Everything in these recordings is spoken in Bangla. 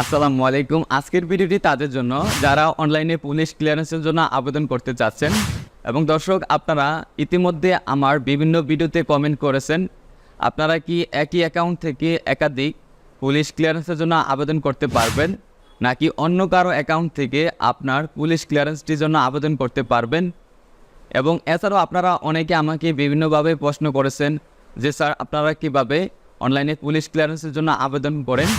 আসসালামু আলাইকুম। আজকের ভিডিওটি তাদের জন্য, যারা অনলাইনে পুলিশ ক্লিয়ারেন্সের জন্য আবেদন করতে চাচ্ছেন। এবং দর্শক, আপনারা ইতিমধ্যে আমার বিভিন্ন ভিডিওতে কমেন্ট করেছেন। আপনারা কি একই অ্যাকাউন্ট থেকে একাধিক পুলিশ ক্লিয়ারেন্সের জন্য আবেদন করতে পারবেন? নাকি অন্য কারও অ্যাকাউন্ট থেকে আপনার পুলিশ ক্লিয়ারেন্সটির জন্য আবেদন করতে পারবেন? এবং এছাড়াও আপনারা অনেকে আমাকে বিভিন্নভাবে প্রশ্ন করেছেন যে, স্যার, আপনারা কীভাবে অনলাইনে পুলিশ ক্লিয়ারেন্সের জন্য আবেদন করেন?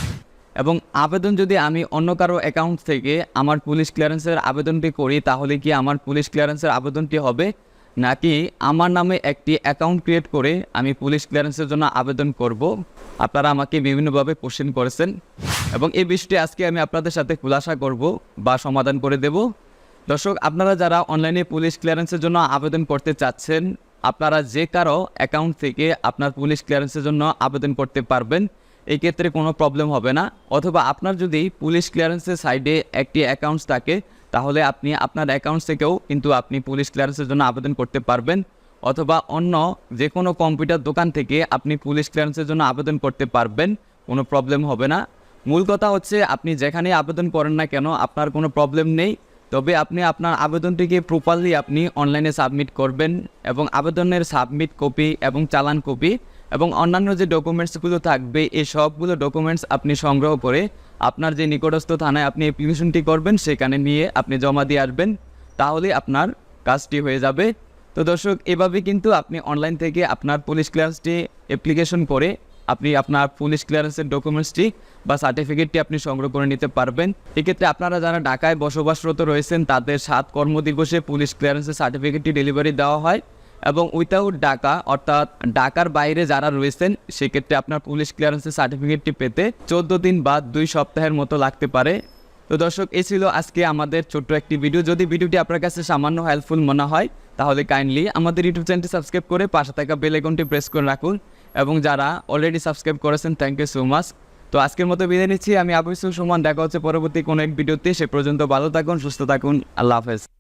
এবং আবেদন যদি আমি অন্য কারও অ্যাকাউন্ট থেকে আমার পুলিশ ক্লিয়ারেন্সের আবেদনটি করি, তাহলে কি আমার পুলিশ ক্লিয়ারেন্সের আবেদনটি হবে? নাকি আমার নামে একটি অ্যাকাউন্ট ক্রিয়েট করে আমি পুলিশ ক্লিয়ারেন্সের জন্য আবেদন করব? আপনারা আমাকে বিভিন্নভাবে কোশ্চেন করেছেন। এবং এই বিষয়টি আজকে আমি আপনাদের সাথে খুলাসা করব বা সমাধান করে দেব। দর্শক, আপনারা যারা অনলাইনে পুলিশ ক্লিয়ারেন্সের জন্য আবেদন করতে চাচ্ছেন, আপনারা যে কারও অ্যাকাউন্ট থেকে আপনার পুলিশ ক্লিয়ারেন্সের জন্য আবেদন করতে পারবেন। এই ক্ষেত্রে কোনো প্রবলেম হবে না। অথবা আপনার যদি পুলিশ ক্লিয়ারেন্সের সাইডে একটি অ্যাকাউন্টস থাকে, তাহলে আপনি আপনার অ্যাকাউন্টস থেকেও কিন্তু আপনি পুলিশ ক্লিয়ারেন্সের জন্য আবেদন করতে পারবেন। অথবা অন্য যে কোনো কম্পিউটার দোকান থেকে আপনি পুলিশ ক্লিয়ারেন্সের জন্য আবেদন করতে পারবেন, কোনো প্রবলেম হবে না। মূল কথা হচ্ছে আপনি যেখানে আবেদন করেন না কেন, আপনার কোনো প্রবলেম নেই। তবে আপনি আপনার আবেদনটিকে প্রপারলি আপনি অনলাইনে সাবমিট করবেন এবং আবেদনের সাবমিট কপি এবং চালান কপি এবং অন্যান্য যে ডকুমেন্টসগুলো থাকবে এই সবগুলো ডকুমেন্টস আপনি সংগ্রহ করে আপনার যে নিকটস্থ থানায় আপনি অ্যাপ্লিকেশনটি করবেন, সেখানে নিয়ে আপনি জমা দিয়ে আসবেন, তাহলে আপনার কাজটি হয়ে যাবে। তো দর্শক এভাবে কিন্তু আপনি অনলাইন থেকে আপনার পুলিশ ক্লিয়ারেন্সটি অ্যাপ্লিকেশন করে আপনি আপনার পুলিশ ক্লিয়ারেন্সের ডকুমেন্টসটি বা সার্টিফিকেটটি আপনি সংগ্রহ করে নিতে পারবেন। এক্ষেত্রে আপনারা যারা ঢাকায় বসবাসরত রয়েছেন, তাদের সাত কর্মদিবসে পুলিশ ক্লিয়ারেন্সের সার্টিফিকেটটি ডেলিভারি দেওয়া হয়। এবং উইথাউট ডাকা অর্থাৎ ঢাকার বাইরে যারা রয়েছেন, সেক্ষেত্রে আপনার পুলিশ ক্লিয়ারেন্সের সার্টিফিকেটটি পেতে চোদ্দ দিন বা দুই সপ্তাহের মতো লাগতে পারে। তো দর্শক এ ছিল আজকে আমাদের ছোট্ট একটি ভিডিও যদি ভিডিওটি আপনার কাছে সামান্য হেল্পফুল মনে হয়, তাহলে কাইন্ডলি আমাদের ইউটিউব চ্যানেলটি সাবস্ক্রাইব করে পাশে থাকা বেল আইকনটি প্রেস করে রাখুন। এবং যারা অলরেডি সাবস্ক্রাইব করেছেন থ্যাংক ইউ সো মাচ তো আজকের মতো বিদায় নিচ্ছি। আমি আবুসুল সুমান। দেখা হচ্ছে পরবর্তী কোনো এক ভিডিওতে সে পর্যন্ত ভালো থাকুন, সুস্থ থাকুন। আল্লাহ হাফেজ।